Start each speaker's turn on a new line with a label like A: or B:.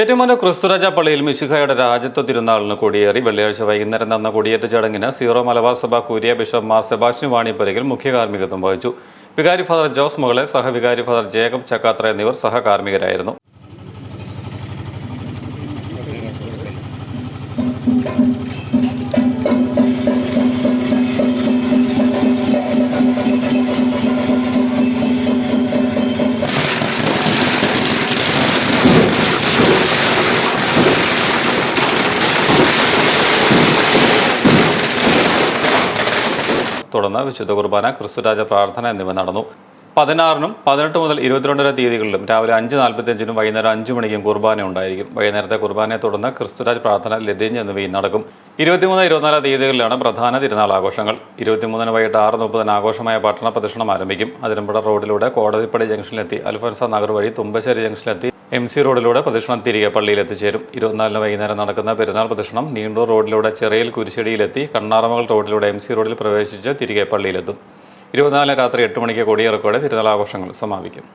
A: ഏറ്റുമാനൂർ ക്രിസ്തുരാജ പള്ളിയിൽ മിശിഖായുടെ രാജ്യത്വ തിരുനാളിന് കൊടിയേറി വെള്ളിയാഴ്ച വൈകുന്നേരം നടന്ന കൊടിയേറ്റ ചടങ്ങിന് സീറോ മലബാർ സഭ കൂരിയ ബിഷപ്പ് മാർ സെബാസ്റ്റ്യൻ വാണിപ്പരകിൽ മുഖ്യ കാർമ്മികത്വം വഹിച്ചു. വികാരി ഫാദർ ജോസ് മുകളെ സഹവികാരി ഫാദർ ജേക്കബ് ചക്കാത്ര എന്നിവർ സഹകാർമ്മികരായിരുന്നു. തുടർന്ന് വിശുദ്ധ കുർബാന ക്രിസ്തുരാജ പ്രാർത്ഥന എന്നിവ നടന്നു. പതിനാറിനും പതിനെട്ട് മുതൽ ഇരുപത്തിരണ്ടര തീയതികളിലും രാവിലെ അഞ്ച് നാൽപ്പത്തിയഞ്ചിനും വൈകുന്നേരം അഞ്ച് മണിക്കും കുർബാന ഉണ്ടായിരിക്കും. വൈകുന്നേരത്തെ കുർബാനയെ തുടർന്ന് ക്രിസ്തുരാജ് പ്രാർത്ഥന ലതീഞ്ഞ് എന്നിവയും നടക്കും. ഇരുപത്തിമൂന്ന് ഇരുപത്തിനാല് തീയതികളിലാണ് പ്രധാന തിരുനാൾ ആഘോഷങ്ങൾ. ഇരുപത്തിമൂന്നിന് വൈകിട്ട് ആറ് മുപ്പതിന് ആഘോഷമായ പട്ടണ പ്രദക്ഷിണം ആരംഭിക്കും. അതിരമ്പുഴ റോഡിലൂടെ കോടതിപ്പടി ജംഗ്ഷനിലെത്തി അൽഫൻസ നഗർ വഴി തുമ്പശ്ശേരി ജംഗ്ഷനിലെത്തി എം സി റോഡിലൂടെ പ്രദക്ഷിണം തിരികെ പള്ളിയിൽ എത്തിച്ചേരും ഇരുപത്തിനാലിന് വൈകുന്നേരം നടക്കുന്ന പെരുന്നാൾ പ്രദക്ഷിണം നീണ്ടൂർ റോഡിലൂടെ ചെറിയൽ കുരിശടിയിലെത്തി കണ്ണാറമകൾ റോഡിലൂടെ എം സി റോഡിൽ പ്രവേശിച്ച് തിരികെ പള്ളിയിലെത്തും. ഇരുപത്തിനാലിന് രാത്രി എട്ട് മണിക്ക് കൊടിയിറക്കോടെ തിരുനാൾ ആഘോഷങ്ങൾ സമാപിക്കും.